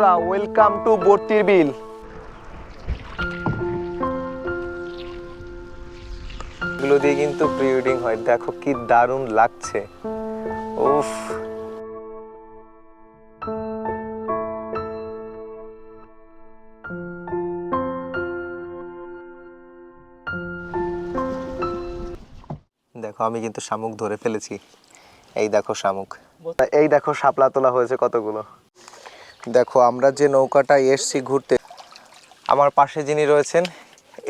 বন্ধুরা welcome to বর্তির বিল। এগুলো দিয়ে কিন্তু প্রি ওয়েডিং হয়। দেখো কি দারুণ লাগছে। উফ। দেখো আমি কিন্তু শামুক ধরে ফেলেছি। এই দেখো শামুক। এই দেখো শাপলা তোলা হয়েছে কতগুলো? দেখো, আমরা যে নৌকাটায় এসছি ঘুরতে, আমার পাশে যিনি রয়েছেন,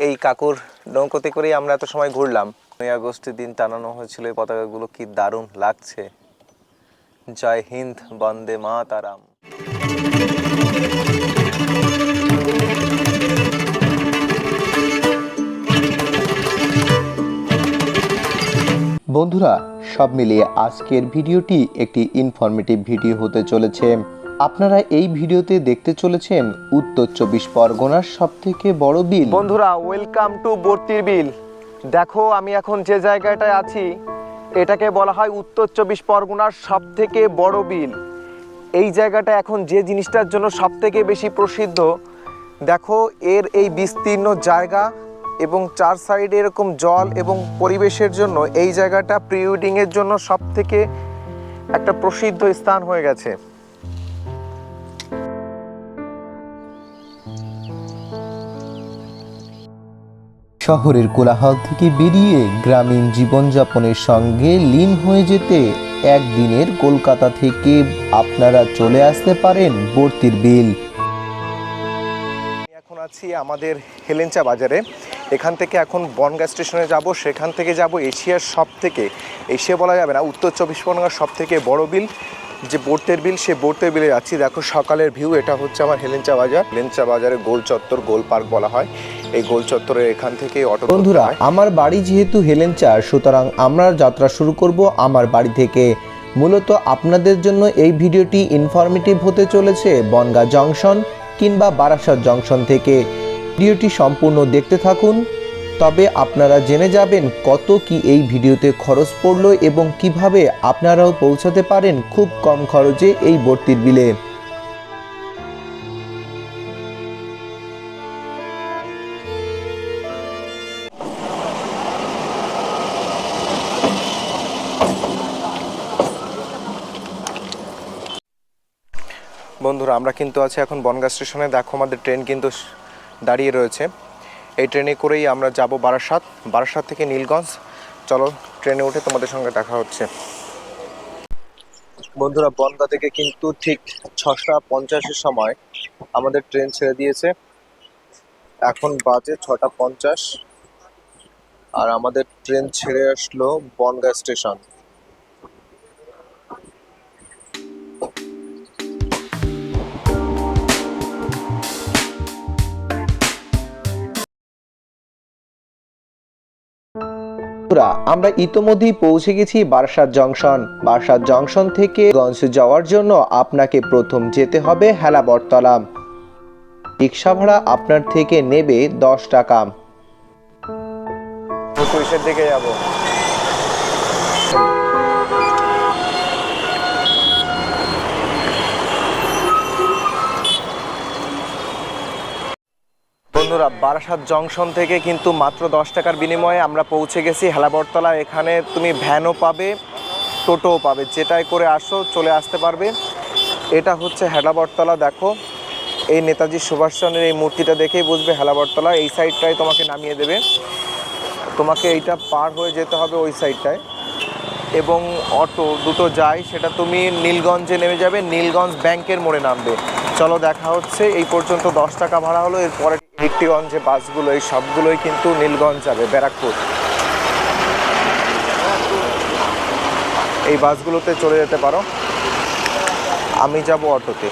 এই কাকুর নৌকোতে করেই আমরা এত সময় ঘুরলাম। নয় আগস্টের দিন টানানো হয়েছিল এই পতাকাগুলো, কি দারুণ লাগছে। জয় হিন্দ, বন্দে মা তারাম বন্ধুরা, সব মিলিয়ে আজকের ভিডিওটি একটি ইনফরমেটিভ ভিডিও হতে চলেছে। আপনারা এই ভিডিওতে দেখতে চলেছেন উত্তর চব্বিশ পরগনার সব থেকে বড় বিল। বন্ধুরা ওয়েলকাম টু বর্তির বিল। দেখো, আমি এখন যে জায়গাটায় আছি, এটাকে বলা হয় উত্তর চব্বিশ পরগনার সব থেকে বড় বিল। এই জায়গাটা এখন যে জিনিসটার জন্য সব থেকে বেশি প্রসিদ্ধ, দেখো, এর এই বিস্তীর্ণ জায়গা এবং চার সাইডে এরকম জল এবং পরিবেশের জন্য এই জায়গাটা প্রি ওয়েডিংয়ের জন্য সব থেকে একটা প্রসিদ্ধ স্থান হয়ে গেছে। শহরের কোলাহল থেকে বেরিয়ে গ্রামীণ জীবনযাপনের সঙ্গে লীন হয়ে যেতে একদিনের কলকাতা থেকে আপনারা চলে আসতে পারেন বর্তির বিল। এখন আছি আমাদের হেলেঞ্চা বাজারে। এখান থেকে এখন বনগা স্টেশনে যাব, সেখান থেকে যাব এশিয়ার সব থেকে এশিয়া বলা যাবে না, উত্তর চব্বিশ পরগনার সব থেকে বড় বিল। যে বোর্তের বিল, সে বোর্তের বিলে যাচ্ছি। দেখো সকালের ভিউ, এটা হচ্ছে আমার হেলেঞ্চা বাজার। হেলেঞ্চা বাজারে গোল চত্বর, গোল পার্ক বলা হয়। এই গোল চত্বরের এখান থেকে অটো বন্ধুরা আমার বাড়ি যেহেতু হেলেঞ্চার সুতরাং আমরা যাত্রা শুরু করব আমার বাড়ি থেকে। মূলত আপনাদের জন্য এই ভিডিওটি ইনফরমেটিভ হতে চলেছে বনগা জংশন কিংবা বারাসাত জংশন থেকে। ভিডিওটি সম্পূর্ণ দেখতে থাকুন। তবে আপনারা জেনে যাবেন কত কি এই ভিডিওতে খরচ পড়ল এবং কীভাবে আপনারাও পৌঁছাতে পারেন খুব কম খরচে এই বর্তির বিলে। বন্ধুরা, আমরা কিন্তু আছি এখন বনগা স্টেশনে। দেখো আমাদের ট্রেন কিন্তু দাঁড়িয়ে রয়েছে। এই ট্রেনে করেই আমরা যাব বারাসাত। বারাসাত থেকে নীলগঞ্জ। চলো ট্রেনে উঠে তোমাদের সঙ্গে দেখা হচ্ছে। বন্ধুরা, বনগা থেকে কিন্তু ঠিক ছটা পঞ্চাশের সময় আমাদের ট্রেন ছেড়ে দিয়েছে। এখন বাজে ছটা পঞ্চাশ। আর আমাদের ট্রেন ছেড়ে আসলো বনগা স্টেশন। আমরা ইতোমধ্যেই পৌঁছে গেছি বারাসাত জংশন। বারাসাত জংশন থেকে গঞ্জ যাওয়ার জন্য আপনাকে প্রথম যেতে হবে হেলাবরতলা। রিক্সা ভাড়া আপনার থেকে নেবে দশ টাকা। দিকে যাব। বন্ধুরা, বারাসাত জংশন থেকে কিন্তু মাত্র দশ টাকার বিনিময়ে আমরা পৌঁছে গেছি হেলাবরতলা। এখানে তুমি ভ্যানও পাবে, টোটোও পাবে, যেটাই করে আসো চলে আসতে পারবে। এটা হচ্ছে হেলাবরতলা, দেখো। এই নেতাজি সুভাষচন্দ্রের এই মূর্তিটা দেখেই বুঝবে হেলাবরতলা, এই সাইডটাই তোমাকে নামিয়ে দেবে। তোমাকে এইটা পার হয়ে যেতে হবে ওই সাইডটায়। এবং অটো দুটো যায়, সেটা তুমি নীলগঞ্জে নেমে যাবে, নীলগঞ্জ ব্যাংকের মোড়ে নামবে। চলো দেখা হচ্ছে, এই পর্যন্ত দশ টাকা ভাড়া হলো, এরপরে যে বাসগুলো এই সবগুলোই কিন্তু নীলগঞ্জ যাবে ব্যারাকপুর। এই বাসগুলোতে চলে যেতে পারো। আমি যাব অটোতে।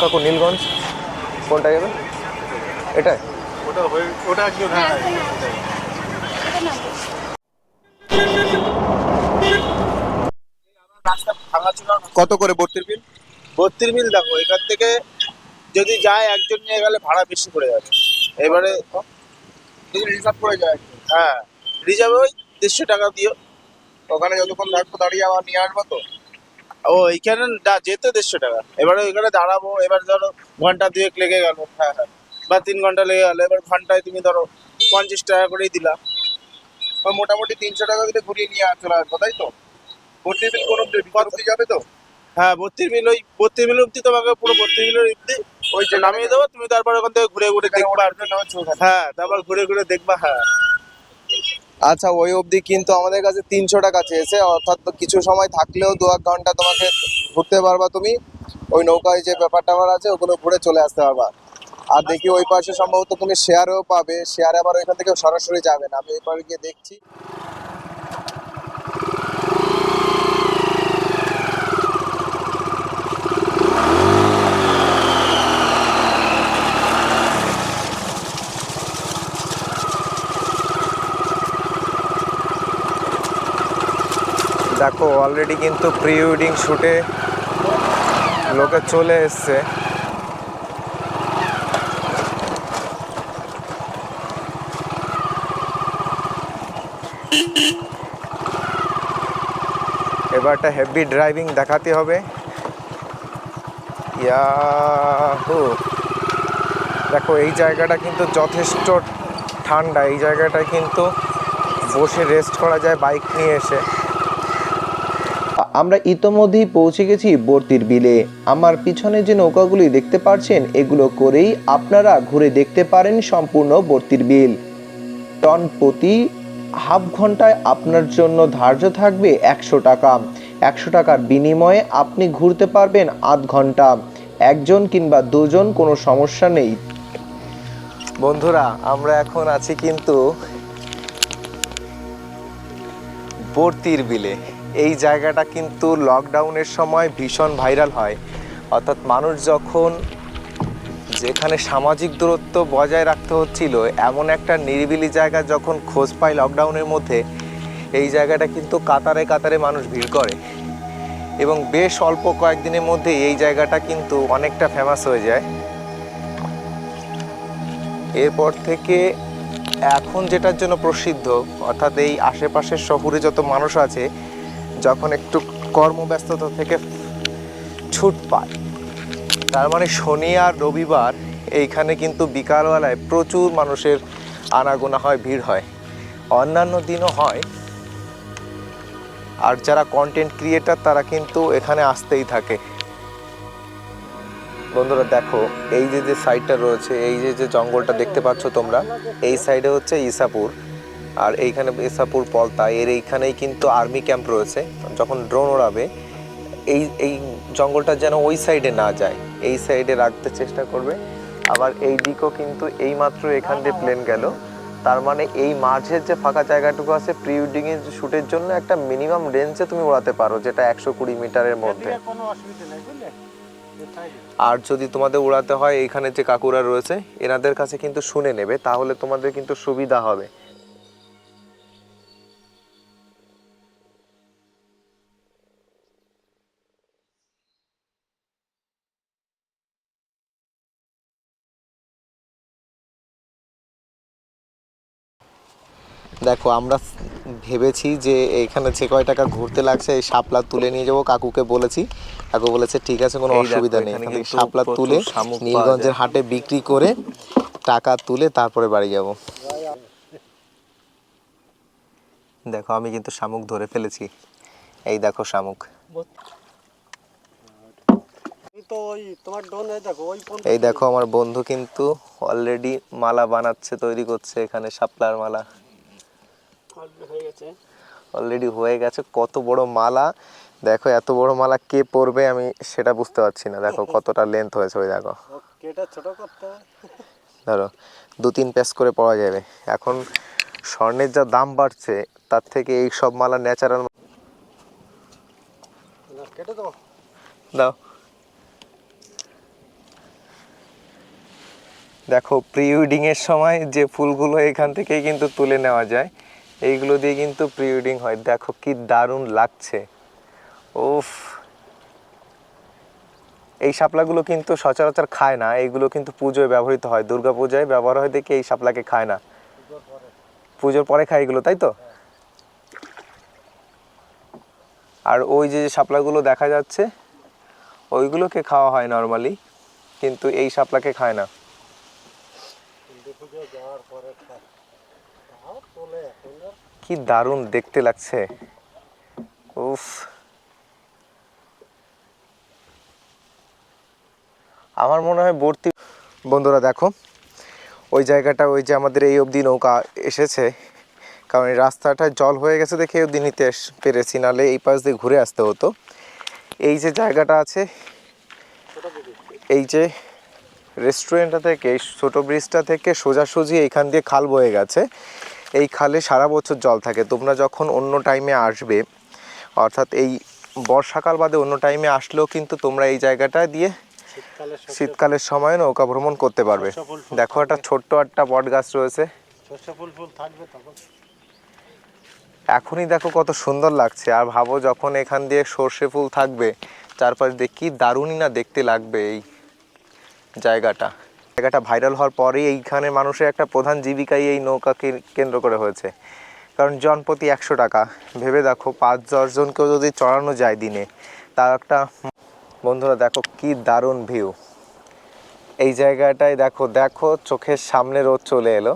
কাকু নীলগঞ্জ? কোনটা যাবে? এটাই। ওটা হয়ে ওটা কি হ্যাঁ রাস্তা ভাঙা ছিল কত করে ভর্তির বিল? বত্রিশ মিল দেখো এখান থেকে যদি যায় একজন নিয়ে গেলে ভাড়া বেশি পড়ে যাবে। এবারে রিজার্ভ করে যায় হ্যাঁ রিজার্ভ ওই দেড়শো টাকা দিও। ওখানে যতক্ষণ থাকব দাঁড়িয়ে আবার নিয়ে আসব তো? ও এইখানে যেতে দেড়শো টাকা। এবারে ওইখানে দাঁড়াবো এবার ধরো ঘণ্টা দুয়েক লেগে গেল। হ্যাঁ হ্যাঁ বা তিন ঘণ্টা লেগে গেলো। এবার ঘন্টায় তুমি ধরো পঞ্চাশ টাকা করেই দিলা। মোটামুটি তিনশো টাকা দিলে ঘুরিয়ে নিয়ে চলে আসব তাই তো? ভর্তি কোন অব্দি যাবে তো? হ্যাঁ ভর্তির বিল ওই বিল অব্দি তোমাকে পুরো অব্দি ওই যে নামিয়ে দেবো তুমি তারপর ওখান থেকে ঘুরে ঘুরে দেখবা। হ্যাঁ তারপর ঘুরে ঘুরে দেখবা হ্যাঁ। আচ্ছা ওই অবধি কিন্তু আমাদের কাছে তিনশো টাকা চেয়েছে অর্থাৎ কিছু সময় থাকলেও দু এক ঘণ্টা তোমাকে ঘুরতে পারবা তুমি। ওই নৌকায় যে ব্যাপার ট্যাপার আছে ওগুলো ঘুরে চলে আসতে পারবা। আর দেখি ওই পাশে সম্ভবত তুমি শেয়ারেও পাবে শেয়ারে আবার ওইখান থেকে সরাসরি যাবে না। আমি ওই পাশে গিয়ে দেখছি। দেখো অলরেডি কিন্তু প্রি ওয়েডিং শ্যুটে লোকে চলে এসছে। এবারটা হেভি ড্রাইভিং দেখাতে হবে। ইয়াহু। দেখো, এই জায়গাটা কিন্তু যথেষ্ট ঠান্ডা। এই জায়গাটা কিন্তু বসে রেস্ট করা যায় বাইক নিয়ে এসে। আমরা ইতোমধ্যেই পৌঁছে গেছি বর্তির বিলে। আমার পিছনে যে নৌকাগুলি দেখতে পাচ্ছেন এগুলো করেই আপনারা ঘুরে দেখতে পারেন সম্পূর্ণ বর্তির বিল। টন প্রতি হাফ ঘন্টায় আপনার জন্য ধার্য থাকবে একশো টাকা। একশো টাকার বিনিময়ে আপনি ঘুরতে পারবেন আধ ঘণ্টা। একজন কিংবা দুজন কোনো সমস্যা নেই। বন্ধুরা, আমরা এখন আছি কিন্তু বর্তির বিলে। এই জায়গাটা কিন্তু লকডাউনের সময় ভীষণ ভাইরাল হয়। অর্থাৎ মানুষ যখন যেখানে সামাজিক দূরত্ব বজায় রাখতে হচ্ছিল, এমন একটা নিরিবিলি জায়গা যখন খোঁজ পায় লকডাউনের মধ্যে, এই জায়গাটা কিন্তু কাতারে কাতারে মানুষ ভিড় করে। এবং বেশ অল্প কয়েকদিনের মধ্যে এই জায়গাটা কিন্তু অনেকটা ফেমাস হয়ে যায়। এরপর থেকে এখন যেটার জন্য প্রসিদ্ধ, অর্থাৎ এই আশেপাশের শহরে যত মানুষ আছে যখন একটু কর্মব্যস্ততা থেকে ছুট পায়, তার মানে শনি আর রবিবার এইখানে কিন্তু বিকালবেলায় প্রচুর মানুষের আনাগোনা হয়, ভিড় হয়। অন্যান্য দিনও হয়। আর যারা কন্টেন্ট ক্রিয়েটার তারা কিন্তু এখানে আসতেই থাকে। বন্ধুরা, দেখো, এই যে যে সাইডটা রয়েছে, এই যে যে জঙ্গলটা দেখতে পাচ্ছ তোমরা, এই সাইডে হচ্ছে ইসাপুর আর এইখানে ইসাপুর পলতা এর এইখানেই কিন্তু আর্মি ক্যাম্প রয়েছে। যখন ড্রোন ওড়াবে এই এই জঙ্গলটা যেন ওই সাইডে না যায় এই সাইডে রাখতে চেষ্টা করবে। আবার এই দিকও কিন্তু এইমাত্র এখান দিয়ে প্লেন গেল। তার মানে এই মাঝের যে ফাঁকা জায়গাটুকু আছে প্রি ওয়েডিং এর শ্যুটের জন্য একটা মিনিমাম রেঞ্জে তুমি ওড়াতে পারো যেটা একশো কুড়ি মিটারের মধ্যে। আর যদি তোমাদের উড়াতে হয় এখানে যে কাকুরা রয়েছে এনাদের কাছে কিন্তু শুনে নেবে তাহলে তোমাদের কিন্তু সুবিধা হবে। দেখো আমরা ভেবেছি যে এখানে যে কয় টাকা ঘুরতে লাগছে এই শাপলা তুলে নিয়ে যাব কাকুকে বলেছি। কাকু বলেছে ঠিক আছে কোনো অসুবিধা নেই। এখানে এখান থেকে শাপলা তুলে নীলগঞ্জের হাটে বিক্রি করে টাকা তুলে তারপরে বাড়ি যাব। দেখো আমি কিন্তু শামুক ধরে ফেলেছি। এই দেখো শামুক। এই তো ওই তোমার ডোন এই দেখো ওই পর্যন্ত এই দেখো আমার বন্ধু কিন্তু অলরেডি মালা বানাচ্ছে তৈরি করছে এখানে শাপলার মালা। হয়ে গেছে। অলরেডি হয়ে গেছে কত বড় মালা। দেখো এত বড় মালা কে পরবে আমি সেটা বুঝতে পারছি না। দেখো কতটা লেন্থ হয়েছে ওই দেখো। ও ছোট করতে? ধরো দু তিন প্যাচ করে পাওয়া যাবে। এখন স্বর্ণের যা দাম বাড়ছে তার থেকে এই সব মালা ন্যাচারাল কেটে দেবো। দাও। দেখো প্রি ওয়েডিং এর সময় যে ফুলগুলো এখান থেকেই কিন্তু তুলে নেওয়া যায়। এইগুলো দিয়ে কিন্তু প্রি ওয়েডিং হয়। দেখো কি দারুণ লাগছে। উফ। এই শাপলাগুলো কিন্তু সচরাচর খায় না। এইগুলো কিন্তু পুজোয় ব্যবহৃত হয়। দুর্গা পূজায় ব্যবহার হয় দেখে এই শাপলাকে খায় না। পুজোর পরে খায় এগুলো, তাই তো? আর ওই যে যে শাপলাগুলো দেখা যাচ্ছে, ওইগুলোকে খাওয়া হয় নর্মালি কিন্তু এই শাপলাকে খায় না দুপুরে যাওয়ার পরে খায় তাও তোলে এখন আর কি দারুণ দেখতে লাগছে। উফ। আমার মনে হয় ভর্তি। বন্ধুরা দেখো, ওই জায়গাটা, ওই যে আমাদের এই অবধি নৌকা এসেছে, কারণ এই রাস্তাটায় জল হয়ে গেছে দেখে অবধি নিতে পেরেছি, নাহলে এই পাশ দিয়ে ঘুরে আসতে হতো। এই যে জায়গাটা আছে, এই যে রেস্টুরেন্টটা থেকে এই ছোটো ব্রিজটা থেকে সোজাসুজি এইখান দিয়ে খাল বয়ে গেছে। এই খালে সারা বছর জল থাকে। তোমরা যখন অন্য টাইমে আসবে অর্থাৎ এই বর্ষাকাল বাদে অন্য টাইমে আসলেও কিন্তু তোমরা এই জায়গাটা দিয়ে শীতকালের সময় নৌকা ভ্রমণ করতে পারবে। দেখো একটা ছোট্ট একটা বট গাছ রয়েছে। সর্ষে ফুল ফুল থাকবে তখন। এখনই দেখো কত সুন্দর লাগছে। আর ভাবো যখন এখান দিয়ে সর্ষে ফুল থাকবে চারপাশ দিয়ে কি দারুণই না দেখতে লাগবে এই জায়গাটা। জায়গাটা ভাইরাল হওয়ার পরেই এইখানে মানুষের একটা প্রধান জীবিকাই এই নৌকাকে কেন্দ্র করে হয়েছে। কারণ জনপ্রতি একশো টাকা। ভেবে দেখো পাঁচ দশজনকেও যদি চড়ানো যায় দিনে তার একটা বন্ধুরা দেখো কি দারুণ ভিউ এই জায়গাটায় দেখো দেখো চোখের সামনে রোদ চলে এলো।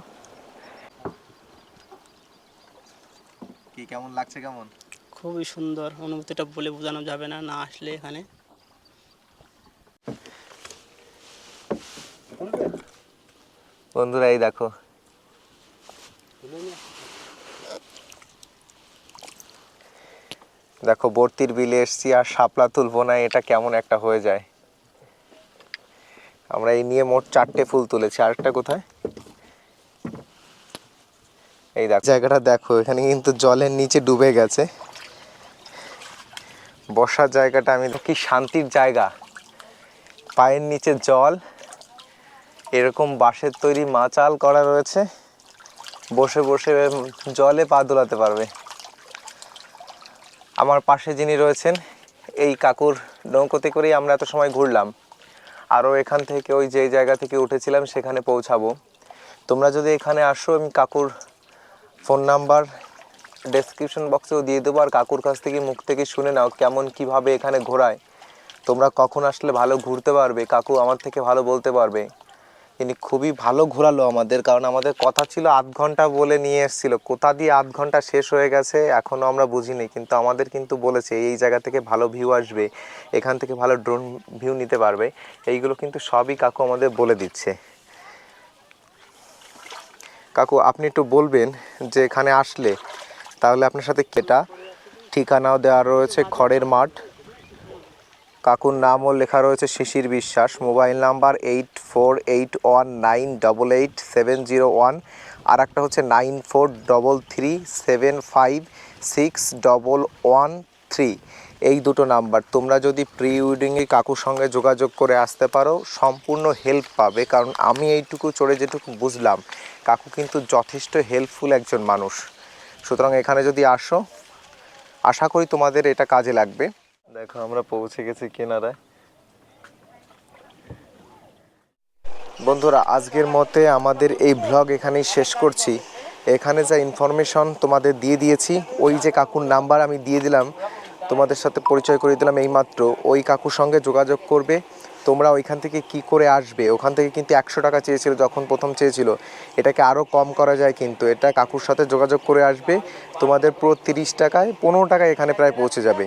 কি কেমন লাগছে কেমন? খুবই সুন্দর। অনুভূতিটা বলে বোঝানো যাবে না না আসলে এখানে। বন্ধুরা, এই দেখো। দেখো, বর্তির বিলে এসছি আর শাপলা তুলবো না, এটা কেমন একটা হয়ে যায়। আমরা এই নিয়ে মোট চারটে ফুল তুলেছি। আরেকটা কোথায়? এই দেখো, জায়গাটা দেখো, এখানে কিন্তু জলের নিচে ডুবে গেছে। বসার জায়গাটা আমি কি শান্তির জায়গা। পায়ের নিচে জল এরকম বাঁশের তৈরি মাচাল করা রয়েছে। বসে বসে জলে পা দোলাতে পারবে। আমার পাশে যিনি রয়েছেন, এই কাকুর নৌকোতে করেই আমরা এত সময় ঘুরলাম। আরও এখান থেকে ওই যে জায়গা থেকে উঠেছিলাম, সেখানে পৌঁছাবো। তোমরা যদি এখানে আসো, আমি কাকুর ফোন নাম্বার ডেসক্রিপশন বক্সেও দিয়ে দেবো, আর কাকুর কাছ থেকে মুখ থেকে শুনে নাও কেমন, কীভাবে এখানে ঘোরায়। তোমরা কখন আসলে ভালো ঘুরতে পারবে, কাকু আমার থেকে ভালো বলতে পারবে। ইনি খুবই ভালো ঘোরালো আমাদের, কারণ আমাদের কথা ছিল আধ ঘণ্টা বলে নিয়ে এসেছিল। কোথা দিয়ে আধ ঘণ্টা শেষ হয়ে গেছে এখনও আমরা বুঝিনি, কিন্তু আমাদের কিন্তু বলেছে এই জায়গা থেকে ভালো ভিউ আসবে, এখান থেকে ভালো ড্রোন ভিউ নিতে পারবে। এইগুলো কিন্তু সবই কাকু আমাদের বলে দিচ্ছে। কাকু, আপনি একটু বলবেন যে এখানে আসলে তাহলে আপনার সাথে কেটা ঠিকানাও দেওয়া রয়েছে, খড়ের মাঠ। কাকুর নামও লেখা রয়েছে Shishir Biswas. Mobile number eight four eight one nine double eight seven zero one আর একটা হচ্ছে nine four double three seven five six double one three. এই দুটো নাম্বার। তোমরা যদি প্রি ওয়েডিংয়ে কাকুর সঙ্গে যোগাযোগ করে আসতে পারো, সম্পূর্ণ হেল্প পাবে। কারণ আমি এইটুকু চড়ে যেটুকু বুঝলাম, কাকু কিন্তু যথেষ্ট হেল্পফুল একজন মানুষ। সুতরাং এখানে যদি আসো, আশা করি তোমাদের এটা কাজে লাগবে। দেখো, আমরা পৌঁছে গেছি কিনারায়। বন্ধুরা, আজকের মতে আমাদের এই ব্লগ এখানেই শেষ করছি। এখানে যা ইনফরমেশন তোমাদের দিয়ে দিয়েছি, ওই যে কাকুর নাম্বার আমি দিয়ে দিলাম, তোমাদের সাথে পরিচয় করে দিলাম এইমাত্র। ওই কাকুর সঙ্গে যোগাযোগ করবে, তোমরা ওইখান থেকে কি করে আসবে? ওখান থেকে কিন্তু একশো টাকা চেয়েছিল, যখন প্রথম চেয়েছিল। এটাকে আরও কম করা যায় কিন্তু, এটা কাকুর সাথে যোগাযোগ করে আসবে। তোমাদের পুরো তিরিশ টাকায়, পনেরো টাকায় এখানে প্রায় পৌঁছে যাবে।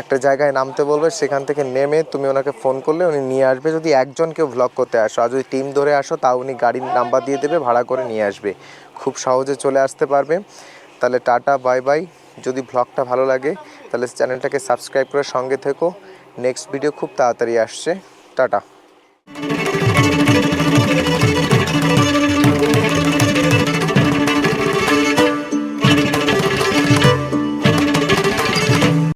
একটা জায়গায় নামতে বলবে, সেখান থেকে নেমে তুমি ওনাকে ফোন করলে, উনি নিয়ে আসবে। যদি একজন কেউ ভ্লগ করতে আসো, আর যদি টিম ধরে আসো, তাও উনি গাড়ির নাম্বার দিয়ে দেবে, ভাড়া করে নিয়ে আসবে। খুব সহজে চলে আসতে পারবে। তাহলে টাটা বাই বাই যদি ভ্লগটা ভালো লাগে, তাহলে চ্যানেলটাকে সাবস্ক্রাইব করে সঙ্গে থেকো। নেক্সট ভিডিও খুব তাড়াতাড়ি আসছে। টাটা।